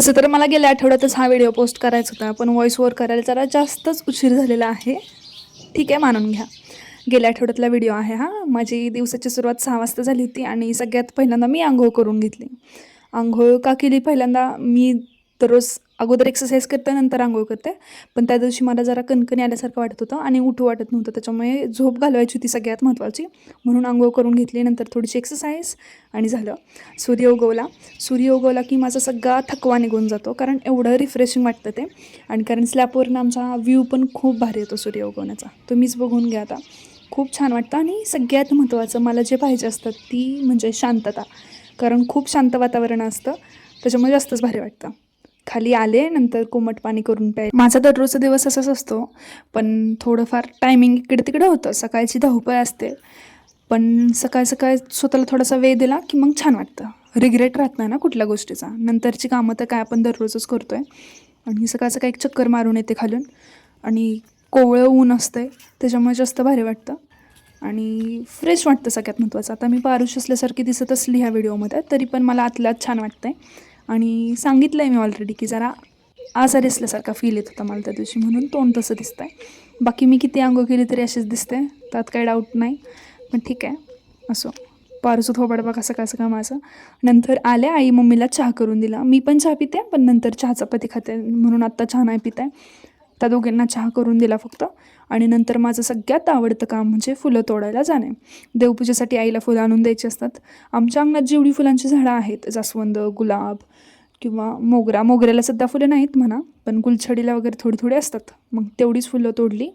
तसं तर मला गेल्या आठवड्यातच हा व्हिडिओ पोस्ट करायचा होता पण व्हॉइस ओवर करायला जरा जास्तच उशीर झालेला आहे. ठीक आहे मानून घ्या. गेल्या आठवड्यातला व्हिडिओ आहे हा. माझी दिवसाची सुरुवात सहा वाजता झाली होती आणि सगळ्यात पहिल्यांदा मी आंघोळ करून घेतली. आंघोळ का केली? पहिल्यांदा मी दररोज अगोदर एक्सरसाइज करते नंतर आंघोळ करते. पण त्या दिवशी मला जरा कणकणी आल्यासारखं वाटत होतं आणि उठू वाटत नव्हतं. त्याच्यामुळे झोप घालवायची होती सगळ्यात महत्त्वाची. म्हणून आंघोळ करून घेतली नंतर थोडीशी एक्सरसाइज आणि झालं. सूर्य उगवला. सूर्य उगवला की माझा सगळा थकवा निघून जातो. कारण एवढं रिफ्रेशिंग वाटतं ते. आणि कारण स्लॅपवरून आमचा व्ह्यू पण खूप भारी येतो सूर्य उगवण्याचा. तुम्हीच बघून घ्या आता. खूप छान वाटतं. आणि सगळ्यात महत्त्वाचं मला जे पाहिजे असतं ती म्हणजे शांतता. कारण खूप शांत वातावरण असतं. त्याच्यामुळे जास्तच भारी वाटतं. खाली आले नंतर कोमट पाणी करून प्याय. माझा दररोजचा दिवस असाच असतो पण थोडंफार टायमिंग इकडे तिकडे होतं. सकाळची धावपळ असते पण सकाळ सकाळ स्वतःला थोडासा वेळ दिला की मग छान वाटतं. रिग्रेट राहत नाही ना कुठल्या गोष्टीचा. नंतरची कामं तर काय आपण दररोजच करतो आहे आणि सकाळ सकाळ एक चक्कर मारून येते खालून. आणि कोवळं ऊन असतंय त्याच्यामुळे जास्त भारी वाटतं. आणि फ्रेश वाटतं सगळ्यात महत्त्वाचं. आता मी पारुष असल्यासारखी दिसत असली ह्या व्हिडिओमध्ये तरी पण मला आतल्यात छान वाटतं आहे आणि सांगितलं आहे मी ऑलरेडी की जरा आजार असल्यासारखा फील येत होता मला त्या दिवशी म्हणून तोंड तसं दिसतंय. बाकी मी किती आंघोळ केली तरी अशीच दिसते त्यात काही डाऊट नाही. पण ठीक आहे असो. पारसू थोबाड हो बघा सकाळ सकाळ माझं. नंतर आल्या आई मम्मीला चहा करून दिला. मी पण चहा पिते पण नंतर चहा चपाती खाते म्हणून आत्ता चहा नाही पित आहे त्या दोघींना चहा करून दिला फक्त. आणि नंतर माझं सगळ्यात आवडतं काम म्हणजे फुलं तोडायला जाणे. देवपूजेसाठी आईला फुलं आणून द्यायची असतात. आमच्या अंगणात जेवढी फुलांची झाडं आहेत जास्वंद गुलाब किंवा मोगरा मोगऱ्याला सध्या फुलं नाहीत म्हणा पण गुलछडीला वगैरे थोडी थोडी असतात. मग तेवढीच फुलं तोडली.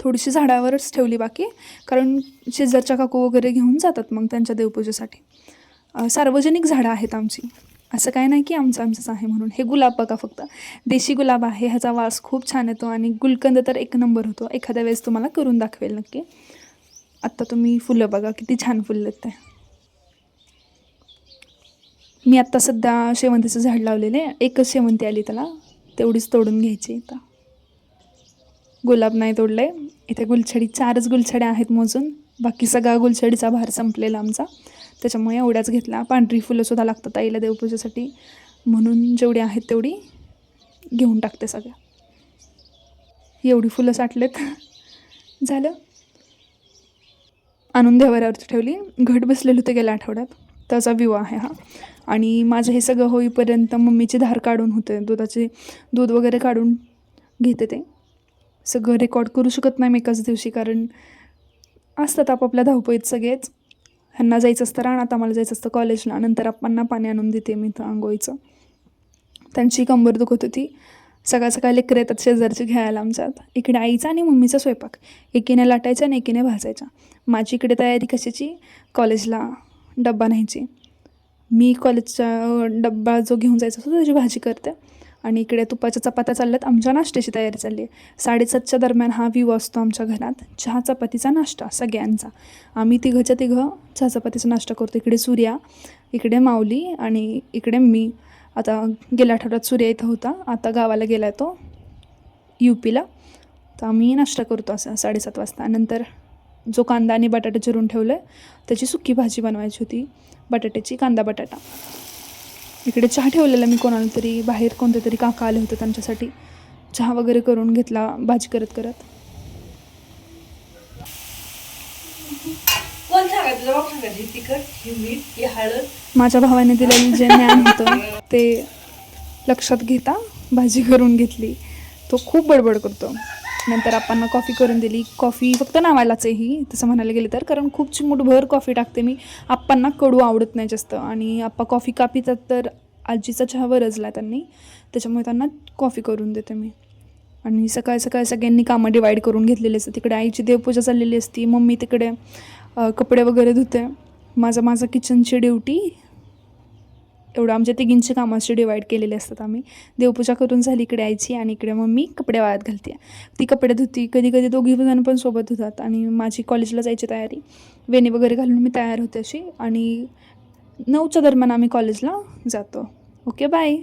थोडीशी झाडावरच ठेवली बाकी कारण शेजारच्या काकू वगैरे घेऊन जातात मग त्यांच्या देवपूजेसाठी. सार्वजनिक झाडं आहेत आमची. असं काय नाही की आमचं आमचंच आहे म्हणून. हे गुलाब बघा फक्त. देशी गुलाब आहे ह्याचा वास खूप छान येतो आणि गुलकंद तर एक नंबर होतो. एखाद्या वेळेस तुम्हाला करून दाखवेल नक्की. आत्ता तुम्ही फुलं बघा किती छान फुलं आहेत ते. मी आत्ता सध्या शेवंतीचं झाड लावलेले एकच शेवंती आली त्याला. तेवढीच तोडून घ्यायची आता गुलाब नाही तोडलं आहे इथे गुलछडी चारच गुलछड्या आहेत मोजून. बाकी सगळा गुलछडीचा भार संपलेला आमचा. त्याच्यामुळे एवढ्याच घेतला पांढरी फुलंसुद्धा लागतात आईला देवपूजेसाठी. म्हणून जेवढी आहेत तेवढी घेऊन टाकते सगळ्या. एवढी फुलं साठलेत. झालं. आणून देवाऱ्यावरती ठेवली. घट बसलेलं होतं गेल्या आठवड्यात. त्याचा व्ह्यू आहे हा. आणि माझं हे सगळं होईपर्यंत मम्मीची धार काढून होते. दुधाचे दूध वगैरे काढून घेते ते. सगळं रेकॉर्ड करू शकत नाही मी एकाच दिवशी कारण असतात आपापल्या धावपळीत सगळेच. ह्यांना जायचं असतं रानात आम्हाला जायचं असतं कॉलेजला नंतर आपणना पाणी आणून देते मी इथं आंघोळीचं. त्यांची कंबर दुखत होती. सकाळ सकाळ लेकरं येतात शेजारचे घ्यायला आमच्यात. इकडे आईचा आणि मम्मीचा स्वयंपाक. एकीने लाटायचा आणि एकीने भाजायचा. माझी इकडे तयारी कशाची? कॉलेजला डब्बा न्यायची. मी कॉलेजचा डब्बा जो घेऊन जायचा असतो त्याची भाजी करते. आणि इकडे तुपाच्या चपात्या चालल्यात. आमच्या नाश्त्याची तयारी चालली आहे. साडेसातच्या दरम्यान हा व्ह्यू असतो आमच्या घरात. चहा चपातीचा नाश्ता सगळ्यांचा. आम्ही तिघंच्या तिघं चहा चपातीचा नाश्ता करतो. इकडे सूर्या इकडे माऊली आणि इकडे मी. आता गेल्या आठवड्यात सूर्या इथं होता. आता गावाला गेला आहे तो यू पीला तर आम्ही नाश्ता करतो असं साडेसात वाजता. नंतर जो कांदा आणि बटाटा चिरून ठेवलं आहे त्याची सुकी भाजी बनवायची होती. बटाट्याची कांदा बटाटा इकडे चहा ठेवलेला मी कोणाला तरी बाहेर कोणते तरी काका आले होते त्यांच्यासाठी. चहा वगैरे करून घेतला भाजी करत करत. माझ्या भावाने दिलेलं जे ज्ञान होतं ते लक्षात घेता भाजी करून घेतली. तो खूप बडबड करतो. नंतर आपण कॉफी करून दिली. कॉफी फक्त नावालाच आहे ही तसं म्हणायला गेलं तर. कारण खूप चिमूटभर कॉफी टाकते मी. आप्पांना कडू आवडत नाही जास्त. आणि आप्पा कॉफी का पितात तर आजीचा चहा बरजला त्यांनी. त्याच्यामुळे त्यांना कॉफी करून देते मी. आणि सकाळ सकाळी सगळ्यांनी कामं डिवाईड करून घेतलेली असते तिकडे आईची देवपूजा चाललेली असती. मम्मी तिकडे कपडे वगैरे धुते. माझं माझं किचनची ड्युटी एवढं आमच्या तिघींची कामाची डिवाईड केलेले असतात आम्ही. देवपूजा करून झाली इकडे यायची आणि इकडे मग मी कपडे वाळत घालते. ती कपडे धुती कधी कधी दोघी जण पण सोबत धुतात आणि माझी कॉलेजला जायची तयारी. वेणी वगैरे घालून मी तयार होते अशी आणि नऊच्या दरम्यान आम्ही कॉलेजला जातो. Okay bye